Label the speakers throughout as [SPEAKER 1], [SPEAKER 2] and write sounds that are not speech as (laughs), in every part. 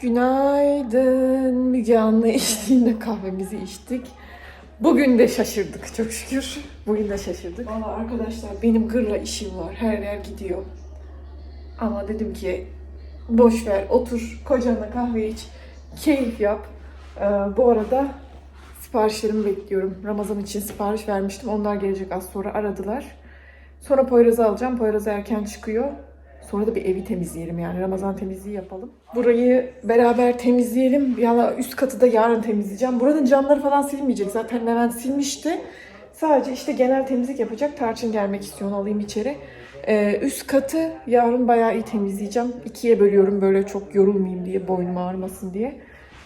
[SPEAKER 1] Günaydın. Müge Anlı kahvemizi içtik. Bugün de şaşırdık çok şükür. Bugün de şaşırdık. Valla arkadaşlar benim gırla işim var. Her yer gidiyor. Ama dedim ki boş ver otur kocana kahve iç. Keyif yap. Ee, bu arada siparişlerimi bekliyorum. Ramazan için sipariş vermiştim. Onlar gelecek az sonra aradılar. Sonra Poyraz'ı alacağım. Poyraz erken çıkıyor. Sonra da bir evi temizleyelim yani Ramazan temizliği yapalım. Burayı beraber temizleyelim. Ya üst katı da yarın temizleyeceğim. Buranın camları falan silmeyecek. Zaten Levent silmişti. Sadece işte genel temizlik yapacak. Tarçın gelmek istiyor. Onu alayım içeri. Ee, üst katı yarın bayağı iyi temizleyeceğim. İkiye bölüyorum böyle çok yorulmayayım diye, boynum ağrımasın diye.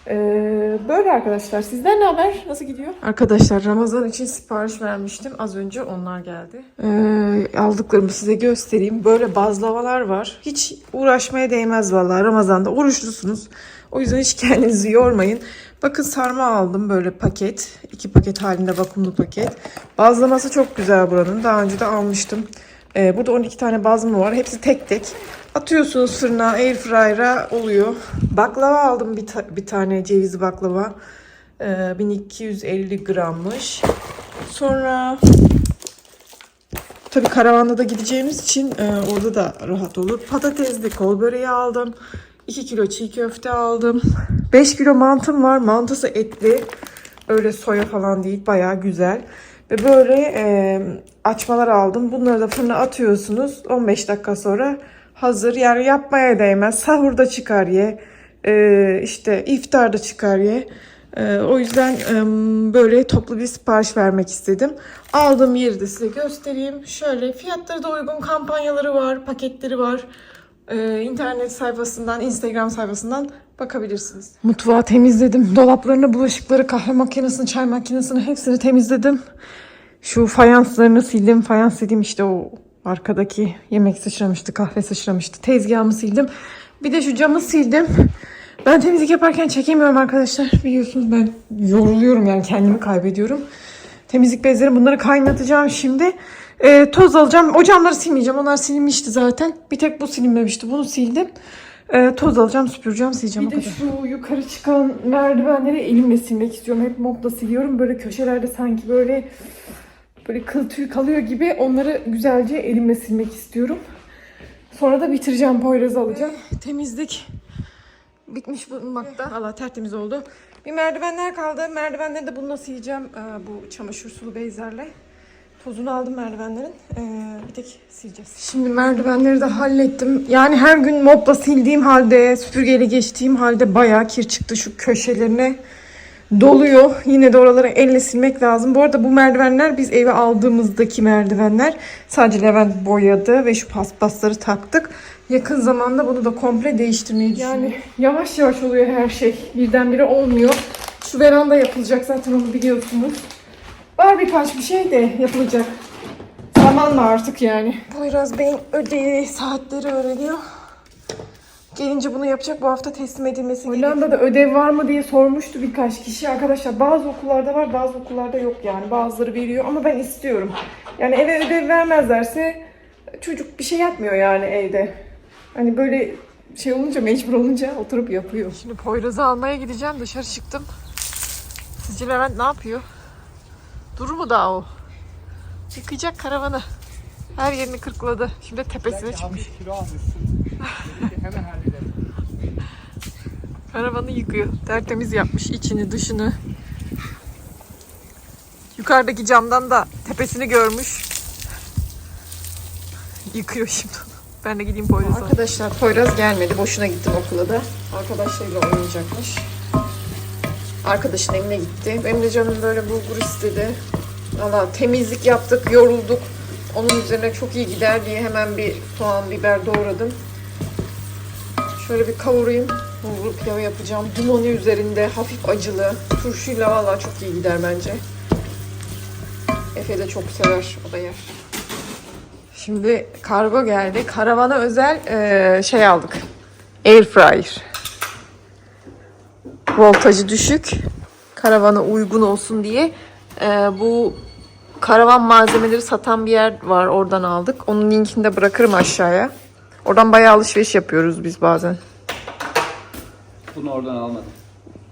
[SPEAKER 1] Ee, böyle arkadaşlar. Sizden ne haber? Nasıl gidiyor? Arkadaşlar Ramazan için sipariş vermiştim. Az önce onlar geldi. Ee, aldıklarımı size göstereyim. Böyle bazlavalar var. Hiç uğraşmaya değmez vallahi. Ramazan'da oruçlusunuz. O yüzden hiç (laughs) kendinizi yormayın. Bakın sarma aldım böyle paket. iki paket halinde vakumlu paket. Bazlaması çok güzel buranın. Daha önce de almıştım. Ee, burada 12 tane bazlama var. Hepsi tek tek. Atıyorsunuz fırına, airfryer'a oluyor. Baklava aldım bir, ta- bir tane cevizli baklava. Ee, 1250 grammış. Sonra tabii karavanda da gideceğimiz için e, orada da rahat olur. Patatesli kol böreği aldım. 2 kilo çiğ köfte aldım. 5 kilo mantım var. Mantısı etli. Öyle soya falan değil. Bayağı güzel. Ve böyle e, açmalar aldım. Bunları da fırına atıyorsunuz. 15 dakika sonra hazır. Yani yapmaya değmez. Sahurda çıkar ye. E, işte iftarda çıkar ye. E, o yüzden böyle toplu bir sipariş vermek istedim. Aldığım yeri de size göstereyim. Şöyle fiyatları da uygun kampanyaları var, paketleri var. Ee, internet sayfasından, Instagram sayfasından bakabilirsiniz. Mutfağı temizledim. Dolaplarını, bulaşıkları, kahve makinesini, çay makinesini hepsini temizledim. Şu fayanslarını sildim. Fayans dediğim işte o arkadaki yemek sıçramıştı, kahve sıçramıştı. Tezgahımı sildim. Bir de şu camı sildim. Ben temizlik yaparken çekemiyorum arkadaşlar. Biliyorsunuz ben yoruluyorum yani kendimi kaybediyorum. Temizlik bezleri bunları kaynatacağım şimdi. Ee, toz alacağım. O camları silmeyeceğim. Onlar silinmişti zaten. Bir tek bu silinmemişti. Bunu sildim. Ee, toz alacağım, süpüreceğim, sileceğim. Bir de şu yukarı çıkan merdivenleri elimle silmek istiyorum. Hep mopla siliyorum. Böyle köşelerde sanki böyle böyle kıl tüy kalıyor gibi onları güzelce elimle silmek istiyorum. Sonra da bitireceğim. Poyraz'ı alacağım. Temizlik bitmiş bulunmakta. Valla tertemiz oldu. Bir merdivenler kaldı. Merdivenleri de bununla sileceğim. Ee, bu çamaşır sulu bezlerle. Tozunu aldım merdivenlerin. Ee, bir tek sileceğiz. Şimdi merdivenleri de hallettim. Yani her gün mopla sildiğim halde, süpürgeyle geçtiğim halde bayağı kir çıktı. Şu köşelerine doluyor. Yine de oraları elle silmek lazım. Bu arada bu merdivenler biz eve aldığımızdaki merdivenler. Sadece Levent boyadı ve şu paspasları taktık. Yakın zamanda bunu da komple değiştirmeyi düşünüyorum. Yani yavaş yavaş oluyor her şey. Birdenbire olmuyor. Şu veranda yapılacak zaten onu biliyorsunuz. Var birkaç bir şey de yapılacak. Zamanla artık yani. Poyraz Bey'in ödevi saatleri öğreniyor. Gelince bunu yapacak. Bu hafta teslim edilmesi Hollanda'da ödev var mı diye sormuştu birkaç kişi. Arkadaşlar bazı okullarda var bazı okullarda yok yani. Bazıları veriyor ama ben istiyorum. Yani eve ödev vermezlerse çocuk bir şey yapmıyor yani evde. Hani böyle şey olunca mecbur olunca oturup yapıyor. Şimdi Poyraz'ı almaya gideceğim. Dışarı çıktım. Sizce Levent ne yapıyor? Durur mu daha o? Yıkayacak karavanı. Her yerini kırkladı. Şimdi tepesine çıkmış.
[SPEAKER 2] kilo almışsın. Hemen
[SPEAKER 1] Karavanı yıkıyor. Tertemiz yapmış içini dışını. Yukarıdaki camdan da tepesini görmüş. Yıkıyor şimdi. Ben de gideyim Poyraz'a. Arkadaşlar Poyraz gelmedi. Boşuna gittim okula da. Arkadaşlarıyla oynayacakmış. Arkadaşın evine gitti. Benim de canım böyle bulgur istedi. Valla temizlik yaptık, yorulduk. Onun üzerine çok iyi gider diye hemen bir soğan, biber doğradım. Şöyle bir kavurayım. Bulgur pilavı yapacağım. Dumoni üzerinde hafif acılı. Turşuyla valla çok iyi gider bence. Efe de çok sever. O da yer. Şimdi kargo geldi. Karavana özel eee, şey aldık. Air fryer. Voltajı düşük. Karavana uygun olsun diye. Eee, bu karavan malzemeleri satan bir yer var. Oradan aldık. Onun linkini de bırakırım aşağıya. Oradan bayağı alışveriş yapıyoruz biz bazen.
[SPEAKER 2] Bunu oradan almadım.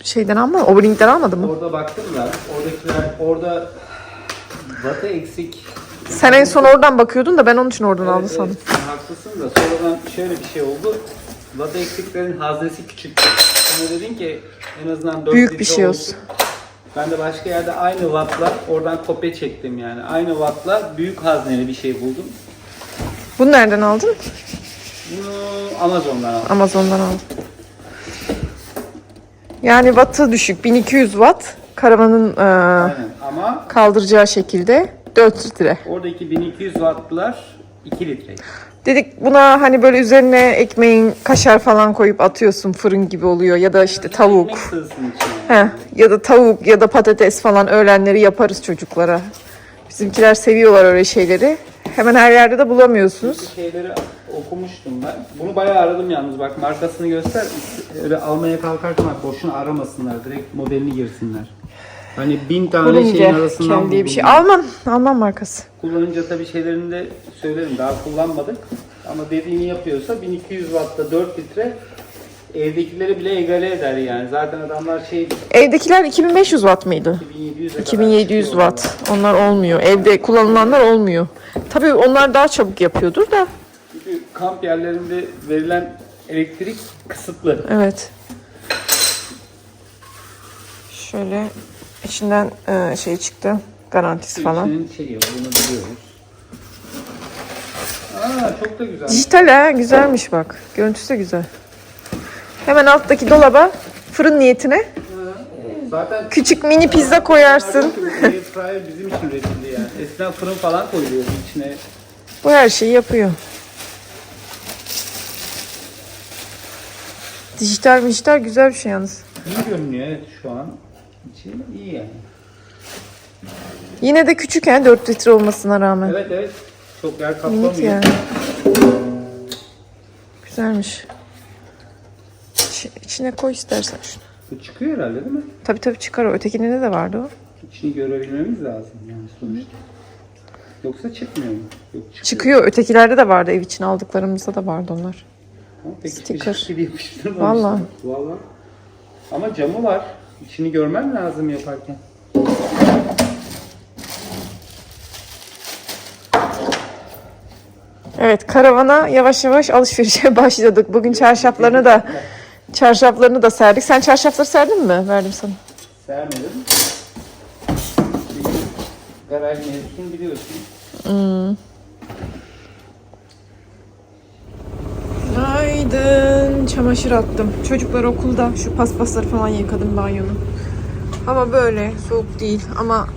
[SPEAKER 1] Şeyden alma, Obrink'ten almadın mı?
[SPEAKER 2] Orada baktım da oradakiler orada Batı eksik.
[SPEAKER 1] Sen en son oradan bakıyordun da ben onun için oradan aldım
[SPEAKER 2] Evet,
[SPEAKER 1] sandım.
[SPEAKER 2] evet, haklısın da sonradan şöyle bir şey oldu. Batı eksiklerin haznesi küçüktü. Sana dedin ki en azından 4
[SPEAKER 1] Büyük bir şey
[SPEAKER 2] olsun.
[SPEAKER 1] olsun.
[SPEAKER 2] Ben de başka yerde aynı wattla oradan kopya çektim yani. Aynı wattla büyük hazneli bir şey buldum.
[SPEAKER 1] Bunu nereden aldın?
[SPEAKER 2] Bunu Amazon'dan aldım.
[SPEAKER 1] Amazon'dan aldım. Yani wattı düşük. 1200 watt. Karavanın e,
[SPEAKER 2] ama
[SPEAKER 1] kaldıracağı şekilde 4 litre.
[SPEAKER 2] oradaki 1200 wattlar 2 litre.
[SPEAKER 1] Dedik buna hani böyle üzerine ekmeğin kaşar falan koyup atıyorsun fırın gibi oluyor ya da işte tavuk. He, ya da tavuk ya da patates falan öğlenleri yaparız çocuklara. Bizimkiler seviyorlar öyle şeyleri. Hemen her yerde de bulamıyorsunuz.
[SPEAKER 2] Bu şeyleri okumuştum ben. Bunu bayağı aradım yalnız bak markasını göster. Öyle almaya kalkarken bak boşuna aramasınlar. Direkt modelini girsinler. Hani bin tane şeyin
[SPEAKER 1] Bulunca
[SPEAKER 2] arasından
[SPEAKER 1] kendi diye bir şey. Alman, Alman markası.
[SPEAKER 2] Kullanınca tabii şeylerini de söylerim. Daha kullanmadık. Ama dediğini yapıyorsa 1200 wattta 4 litre evdekileri bile egale eder yani. Zaten adamlar şey
[SPEAKER 1] Evdekiler 2500 watt mıydı?
[SPEAKER 2] 2700'e kadar
[SPEAKER 1] 2700
[SPEAKER 2] çıkıyor
[SPEAKER 1] watt. Onlar olmuyor. Evde kullanılanlar olmuyor. Tabii onlar daha çabuk yapıyordur da.
[SPEAKER 2] Kamp yerlerinde verilen elektrik kısıtlı.
[SPEAKER 1] Evet. Şöyle içinden e, şey çıktı. Garantisi falan.
[SPEAKER 2] İçinin şeyi var, bunu biliyoruz. Aa çok da güzel.
[SPEAKER 1] Dijital ha güzelmiş bak. Görüntüsü de güzel. Hemen alttaki dolaba fırın niyetine
[SPEAKER 2] Zaten
[SPEAKER 1] küçük mini pizza koyarsın.
[SPEAKER 2] Air fryer bizim için üretildi yani. Eskiden fırın falan koyuluyordu içine.
[SPEAKER 1] Bu her şeyi yapıyor. Dijital dijital güzel bir şey yalnız.
[SPEAKER 2] İyi görünüyor evet şu an. İçi iyi yani.
[SPEAKER 1] Yine de küçük ha 4 litre olmasına rağmen.
[SPEAKER 2] Evet evet. Çok yer kaplamıyor.
[SPEAKER 1] Minik yani. Güzelmiş. İçi- içine koy istersen şunu.
[SPEAKER 2] Bu çıkıyor herhalde değil mi?
[SPEAKER 1] Tabii tabii çıkar o. Ötekinde de vardı o.
[SPEAKER 2] İçini görebilmemiz lazım yani sonuçta. Yoksa çıkmıyor mu? Yok çıkıyor.
[SPEAKER 1] Çıkıyor. Ötekilerde de vardı. Ev için aldıklarımızda da vardı onlar.
[SPEAKER 2] Ama pek hiçbir
[SPEAKER 1] Sticker.
[SPEAKER 2] şekilde yapıştırmamışlar.
[SPEAKER 1] Vallahi.
[SPEAKER 2] Vallahi. Ama camı var. İçini görmen lazım yaparken.
[SPEAKER 1] Evet karavana yavaş yavaş alışverişe (laughs) başladık. Bugün çarşaflarını da çarşaflarını da serdik. Sen çarşafları serdin mi? Verdim sana.
[SPEAKER 2] Sermedim. Garaj mevzusunu biliyorsun.
[SPEAKER 1] Günaydın. Çamaşır attım. Çocuklar okulda. Şu paspasları falan yıkadım banyonun. Hava böyle soğuk değil ama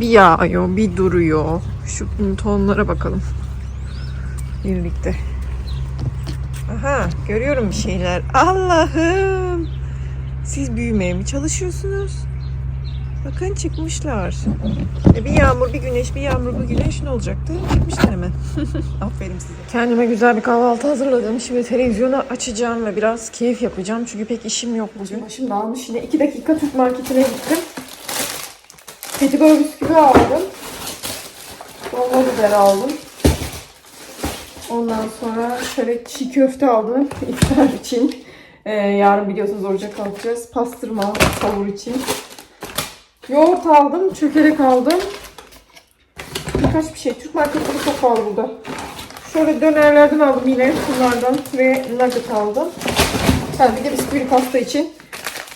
[SPEAKER 1] bir yağıyor, bir duruyor. Şu tonlara bakalım. Birlikte. Aha, görüyorum bir şeyler. Allah'ım. Siz büyümeye mi çalışıyorsunuz? Bakın çıkmışlar. E bir yağmur, bir güneş, bir yağmur, bir güneş ne olacaktı? Çıkmışlar hemen. (laughs) Aferin size. Kendime güzel bir kahvaltı hazırladım. Şimdi televizyonu açacağım ve biraz keyif yapacağım. Çünkü pek işim yok bugün. Başım dağılmış. Yine iki dakika Türk marketine gittim. Petibör bisküvi aldım. Dolma biber aldım. Ondan sonra şöyle çiğ köfte aldım iftar için. Ee, yarın biliyorsunuz oruca kalkacağız. Pastırma savur için. Yoğurt aldım, çökelek aldım. Birkaç bir şey. Türk marketleri çok pahalı burada. Şöyle dönerlerden aldım yine bunlardan ve nugget aldım. Ha, bir de bisküvili pasta için.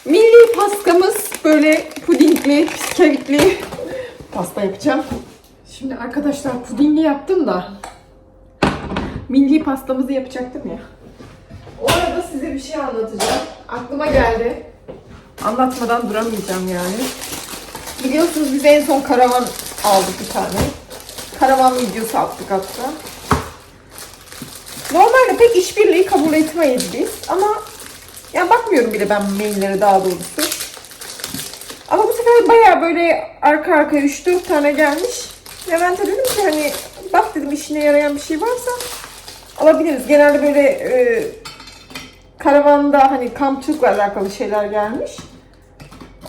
[SPEAKER 1] Milli pastamız böyle pudingli, bisküvitli (laughs) pasta yapacağım. Şimdi arkadaşlar pudingli yaptım da milli pastamızı yapacaktım ya. O arada size bir şey anlatacağım. Aklıma geldi. Anlatmadan duramayacağım yani. Biliyorsunuz biz en son karavan aldık bir tane. Karavan videosu attık hatta. Normalde pek işbirliği kabul etmeyiz biz ama ya bakmıyorum bile ben maillere daha doğrusu. Ama bu sefer baya böyle arka arkaya 3-4 tane gelmiş. Levent'e dedim ki hani bak dedim işine yarayan bir şey varsa alabiliriz. Genelde böyle e, karavanda hani kampçılıkla alakalı şeyler gelmiş.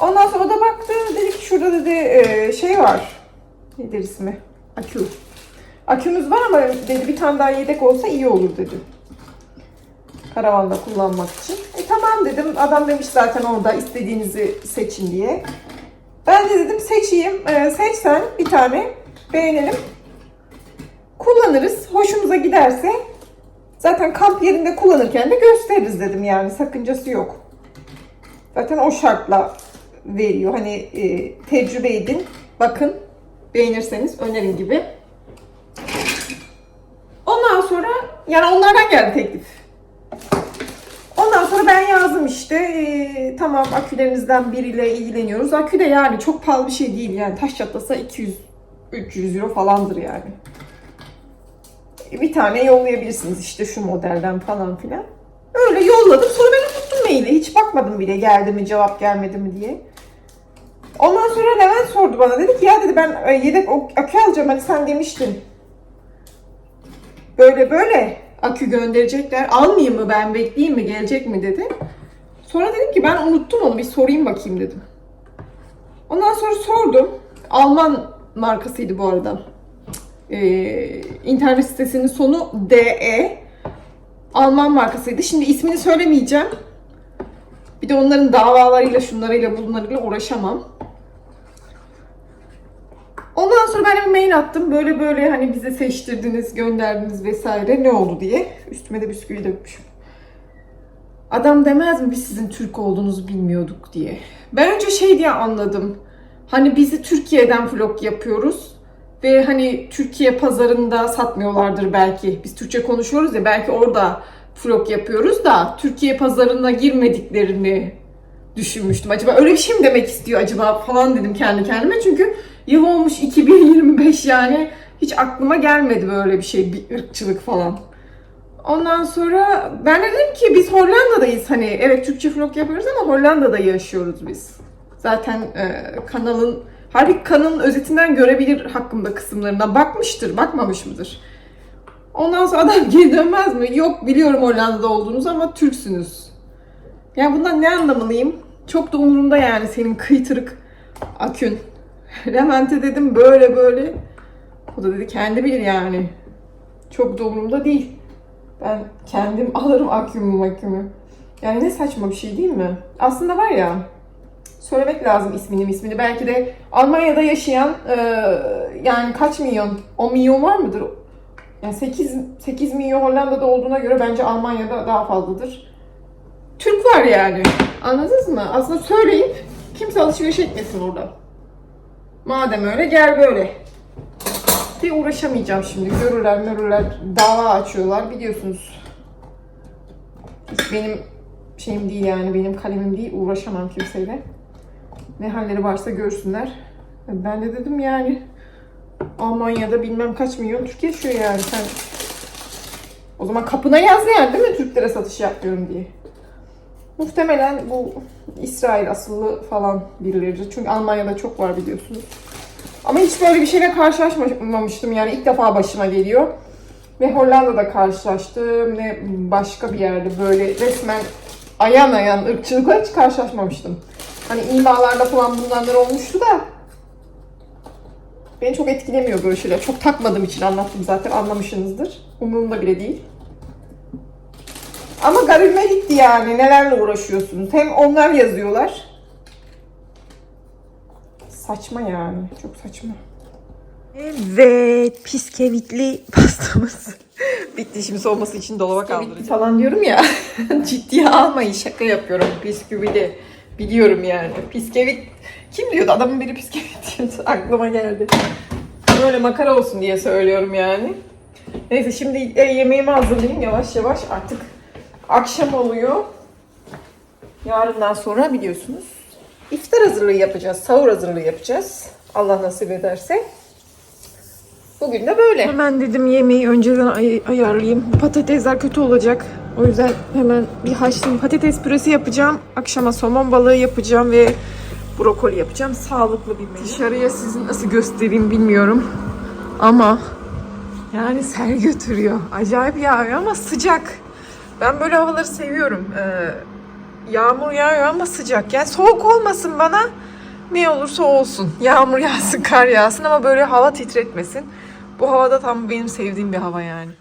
[SPEAKER 1] Ondan sonra da baktı dedi ki şurada dedi e, şey var. Nedir ismi? Akü. Akümüz var ama dedi bir tane daha yedek olsa iyi olur dedi. Karavanda kullanmak için. E tamam dedim. Adam demiş zaten orada istediğinizi seçin diye. Ben de dedim seçeyim. Ee, seçsen bir tane beğenelim. Kullanırız. Hoşumuza giderse zaten kamp yerinde kullanırken de gösteririz dedim yani. Sakıncası yok. Zaten o şartla veriyor. Hani e, tecrübe edin. Bakın. Beğenirseniz önerin gibi. Ondan sonra yani onlardan geldi teklif. Ondan sonra ben yazdım işte e, tamam akülerinizden biriyle ilgileniyoruz. Akü de yani çok pahalı bir şey değil yani taş çatlasa 200 300 euro falandır yani. E, Bir tane yollayabilirsiniz işte şu modelden falan filan. Öyle yolladım sonra ben unuttum maili. Hiç bakmadım bile geldi mi cevap gelmedi mi diye. Ondan sonra Levent sordu bana dedi ki ya dedi ben e, yedek akü alacağım hani sen demiştin. Böyle böyle akü gönderecekler. Almayayım mı ben bekleyeyim mi gelecek mi dedi. Sonra dedim ki ben unuttum onu bir sorayım bakayım dedim. Ondan sonra sordum. Alman markasıydı bu arada. Ee, internet sitesinin sonu DE. Alman markasıydı. Şimdi ismini söylemeyeceğim. Bir de onların davalarıyla şunlarıyla bunlarıyla uğraşamam. Ondan sonra ben bir mail attım. Böyle böyle hani bize seçtirdiniz, gönderdiniz vesaire ne oldu diye. Üstüme de bisküvi dökmüşüm. Adam demez mi biz sizin Türk olduğunuzu bilmiyorduk diye. Ben önce şey diye anladım. Hani bizi Türkiye'den vlog yapıyoruz. Ve hani Türkiye pazarında satmıyorlardır belki. Biz Türkçe konuşuyoruz ya belki orada vlog yapıyoruz da Türkiye pazarına girmediklerini düşünmüştüm. Acaba öyle bir şey mi demek istiyor acaba falan dedim kendi kendime. Çünkü yıl olmuş 2025 yani hiç aklıma gelmedi böyle bir şey, bir ırkçılık falan. Ondan sonra ben de dedim ki biz Hollanda'dayız hani evet Türkçe vlog yapıyoruz ama Hollanda'da yaşıyoruz biz. Zaten e, kanalın halbuki kanalın özetinden görebilir hakkımda kısımlarına bakmıştır, bakmamış mıdır? Ondan sonra adam (laughs) geri dönmez mi? Yok biliyorum Hollanda'da olduğunuzu ama Türksünüz. Yani bundan ne anlamalıyım? Çok da umurumda yani senin kıytırık akün. (laughs) Levent'e dedim böyle böyle. O da dedi kendi bilir yani. Çok da umurumda değil. Ben kendim (laughs) alırım akümü makümü. Yani ne saçma bir şey değil mi? Aslında var ya söylemek lazım ismini ismini. Belki de Almanya'da yaşayan e, yani kaç milyon? 10 milyon var mıdır? Yani 8, 8 milyon Hollanda'da olduğuna göre bence Almanya'da daha fazladır. Türk var yani. Anladınız mı? Aslında söyleyip kimse alışveriş etmesin orada. Madem öyle gel böyle. Bir uğraşamayacağım şimdi. Görürler mörürler dava açıyorlar biliyorsunuz. Hiç benim şeyim değil yani benim kalemim değil. Uğraşamam kimseyle. Ne halleri varsa görsünler. Ben de dedim yani Almanya'da bilmem kaç milyon Türk yaşıyor yani sen. O zaman kapına yaz yani değil mi Türklere satış yapmıyorum diye. Muhtemelen bu İsrail asıllı falan birileridir. Çünkü Almanya'da çok var biliyorsunuz. Ama hiç böyle bir şeyle karşılaşmamıştım yani ilk defa başıma geliyor. Ne Hollanda'da karşılaştım ne başka bir yerde böyle resmen ayan ayan ırkçılıkla hiç karşılaşmamıştım. Hani imalarda falan bunlar olmuştu da beni çok etkilemiyor böyle şeyler. Çok takmadığım için anlattım zaten anlamışsınızdır. Umurumda bile değil. Ama garibime gitti yani nelerle uğraşıyorsunuz. Hem onlar yazıyorlar. Saçma yani. Çok saçma. Evet, piskevitli pastamız (laughs) bitti. Şimdi soğuması için dolaba kaldıracağım. falan diyorum ya. (laughs) Ciddiye almayın. Şaka yapıyorum. Bisküvili. Biliyorum yani. Piskevit. Kim diyordu? Adamın biri piskevit diyordu. (laughs) Aklıma geldi. Böyle makara olsun diye söylüyorum yani. Neyse şimdi e, yemeğimi hazırlayayım yavaş yavaş. Artık akşam oluyor. Yarından sonra biliyorsunuz iftar hazırlığı yapacağız. Sahur hazırlığı yapacağız. Allah nasip ederse. Bugün de böyle. Hemen dedim yemeği önceden ay- ayarlayayım. Patatesler kötü olacak. O yüzden hemen bir haşlayayım. Patates püresi yapacağım. Akşama somon balığı yapacağım ve brokoli yapacağım. Sağlıklı bir menü. Dışarıya sizi nasıl göstereyim bilmiyorum. Ama yani sel götürüyor. Acayip yağıyor ama sıcak. Ben böyle havaları seviyorum. Ee, yağmur yağıyor ama sıcak. Yani soğuk olmasın bana. Ne olursa olsun. Yağmur yağsın, kar yağsın ama böyle hava titretmesin. Bu havada tam benim sevdiğim bir hava yani.